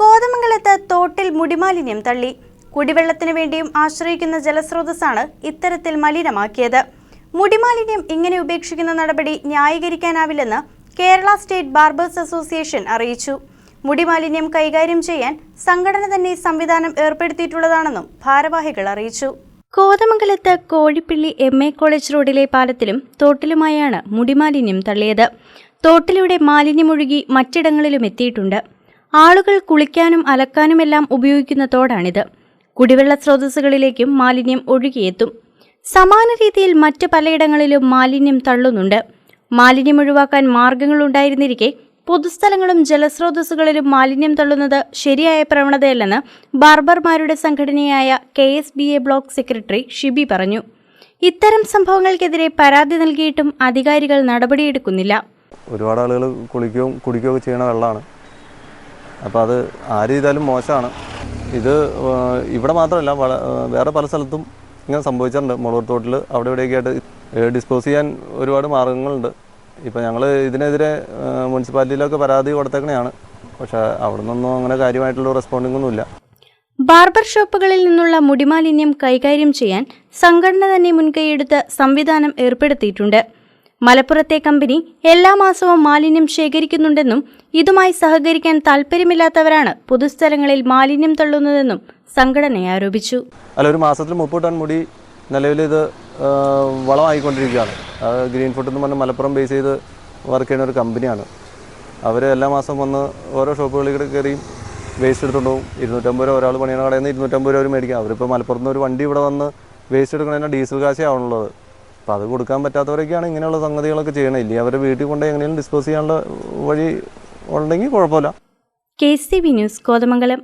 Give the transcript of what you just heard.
കോതമംഗലത്ത് തോട്ടിൽ മുടിമാലിന്യം തള്ളി. കുടിവെള്ളത്തിനു വേണ്ടിയും ആശ്രയിക്കുന്ന ജലസ്രോതസ്സാണ് ഇത്തരത്തിൽ മലിനമാക്കിയത്. മുടിമാലിന്യം ഇങ്ങനെ ഉപേക്ഷിക്കുന്ന നടപടി ന്യായീകരിക്കാനാവില്ലെന്ന് കേരള സ്റ്റേറ്റ് ബാർബേഴ്സ് അസോസിയേഷൻ അറിയിച്ചു. മുടിമാലിന്യം കൈകാര്യം ചെയ്യാൻ സംഘടന തന്നെ സംവിധാനം ഏർപ്പെടുത്തിയിട്ടുള്ളതാണെന്നും ഭാരവാഹികൾ അറിയിച്ചു. കോതമംഗലത്ത് കോഴിപ്പിള്ളി എം എ കോളേജ് റോഡിലെ പാലത്തിലും തോട്ടിലുമായാണ് മുടിമാലിന്യം തള്ളിയത്. തോട്ടിലൂടെ മാലിന്യമൊഴുകി മറ്റിടങ്ങളിലും എത്തിയിട്ടുണ്ട്. ആളുകൾ കുളിക്കാനും അലക്കാനുമെല്ലാം ഉപയോഗിക്കുന്ന തോടാണിത് കുടിവെള്ള സ്രോതസ്സുകളിലേക്കും മാലിന്യം ഒഴുകിയെത്തും. സമാന രീതിയിൽ മറ്റ് പലയിടങ്ങളിലും മാലിന്യം തള്ളുന്നുണ്ട്. മാലിന്യം ഒഴിവാക്കാൻ മാർഗങ്ങളുണ്ടായിരുന്നിരിക്കെ പൊതുസ്ഥലങ്ങളും ജലസ്രോതസ്സുകളിലും മാലിന്യം തള്ളുന്നത് ശരിയായ പ്രവണതയല്ലെന്ന് ബാർബർമാരുടെ സംഘടനയായ K S B A block secretary Shibi പറഞ്ഞു. ഇത്തരം സംഭവങ്ങൾക്കെതിരെ പരാതി നൽകിയിട്ടും അധികാരികൾ നടപടിയെടുക്കുന്നില്ല. ഒരുപാട് ആളുകൾ കുളിക്കുകയും കുടിക്കുകയൊക്കെ ചെയ്യുന്ന വെള്ളമാണ്. അപ്പോൾ അത് ആര് ചെയ്താലും മോശമാണ്. ഇത് ഇവിടെ മാത്രമല്ല വേറെ പല സ്ഥലത്തും ഇങ്ങനെ സംഭവിച്ചിട്ടുണ്ട്. മുളൂർ തോട്ടിൽ അവിടെ ഇവിടെയൊക്കെ ആയിട്ട് ഡിസ്പോസ് ചെയ്യാൻ ഒരുപാട് മാർഗങ്ങളുണ്ട്. ഇപ്പോൾ ഞങ്ങൾ ഇതിനെതിരെ മുനിസിപ്പാലിറ്റിയിലൊക്കെ പരാതി കൊടുത്തേക്കണെയാണ്. പക്ഷേ അവിടെ നിന്നൊന്നും അങ്ങനെ കാര്യമായിട്ടുള്ള റെസ്പോണ്ടിംഗ് ഒന്നുമില്ല. ബാർബർ ഷോപ്പുകളിൽ നിന്നുള്ള മുടിമാലിന്യം കൈകാര്യം ചെയ്യാൻ സംഘടന തന്നെ മുൻകൈയെടുത്ത് സംവിധാനം ഏർപ്പെടുത്തിയിട്ടുണ്ട്. മലപ്പുറത്തെ കമ്പനി എല്ലാ മാസവും മാലിന്യം ശേഖരിക്കുന്നുണ്ടെന്നും ഇതുമായി സഹകരിക്കാൻ താല്പര്യമില്ലാത്തവരാണ് പൊതുസ്ഥലങ്ങളിൽ മാലിന്യം തള്ളുന്നതെന്നും സംഘടന ആരോപിച്ചു. അല്ല ഒരു മാസത്തിൽ മുപ്പത് ടൺ മുടി നിലവിൽ ഇത് വളമായിക്കൊണ്ടിരിക്കുകയാണ്. ഗ്രീൻ ഫുഡ് എന്ന് പറഞ്ഞ മലപ്പുറം ബേസ് ചെയ്ത് വർക്ക് ചെയ്യുന്ന ഒരു കമ്പനിയാണ്. അവർ എല്ലാ മാസം വന്ന് ഓരോ ഷോപ്പുകളിൽ കയറി വേസ്റ്റ് എടുത്തുകൊണ്ട് പോകും ഇരുന്നൂറ്റമ്പത് രൂപ ഒരാൾ പണിയണ കടയിൽ നിന്ന് ഇരുന്നൂറ്റമ്പത് രൂപ അവർ മേടിക്കാം. അവരിപ്പോൾ മലപ്പുറത്ത് നിന്ന് ഒരു വണ്ടി ഇവിടെ വന്ന് വേസ്റ്റ് എടുക്കണതിന് ഡീസൽ കാശേ ആവണുള്ളത് അപ്പോൾ അത് കൊടുക്കാൻ പറ്റാത്തവരൊക്കെയാണ് ഇങ്ങനെയുള്ള സംഗതികളൊക്കെ ചെയ്യണേ. ഇല്ലേ? അവരെ വീട്ടിൽ കൊണ്ട് എങ്ങനെയും ഡിസ്പോസ് ചെയ്യാനുള്ള വഴി ഉണ്ടെങ്കിൽ കുഴപ്പമില്ല. K C V news Kothamangalam.